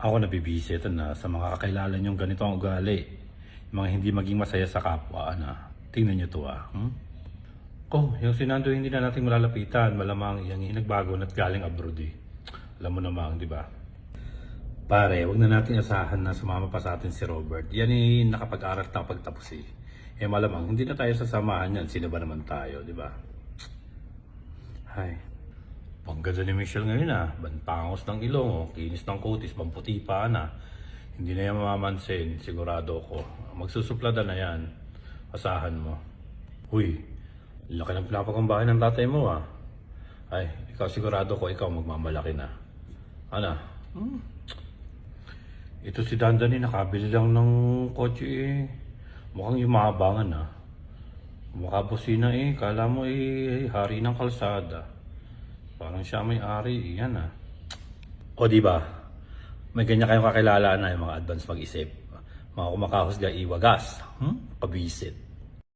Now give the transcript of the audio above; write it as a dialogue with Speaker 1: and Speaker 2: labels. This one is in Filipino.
Speaker 1: Ako nabibisit na sa mga kakilala niyong ganito ang ugali. Yung mga hindi maging masaya sa kapwa, ana. Tingnan niyo to ah. Hmm? Oh, yung sinando hindi na natin malalapitan. Malamang yung nagbago at galing abroad eh. Alam mo namang, di ba? Pare, wag na natin asahan na sumama pa sa atin si Robert. Yan eh, nakapag-aral na pagtapos eh. Eh malamang, hindi na tayo sasamahan yan. Sino ba naman tayo, di ba? Ay, pangganda ni Michelle ngayon ah. Bantangos ng ilong, oh. kinis ng kutis, pamputi pa na. Hindi na yan mamamansin, sigurado ko. Magsusuplada na yan. Asahan mo. Uy, laki ng pinapakambahay ng tatay mo ah. Ay, ikaw sigurado ko, ikaw magmamalaki na. Ano? Hmm. Ito si Dandani, nakabili lang ng kotse eh. Mukhang yumabangan ah. Mukha busina eh. Kala mo eh, hari ng kalsada. Parang siya may ari. Yan ah. O di ba? May ganyan kayong kakilala na yung mga advance mag-isip. Mga kumakahusga iwagas. Hmm? Pabisit.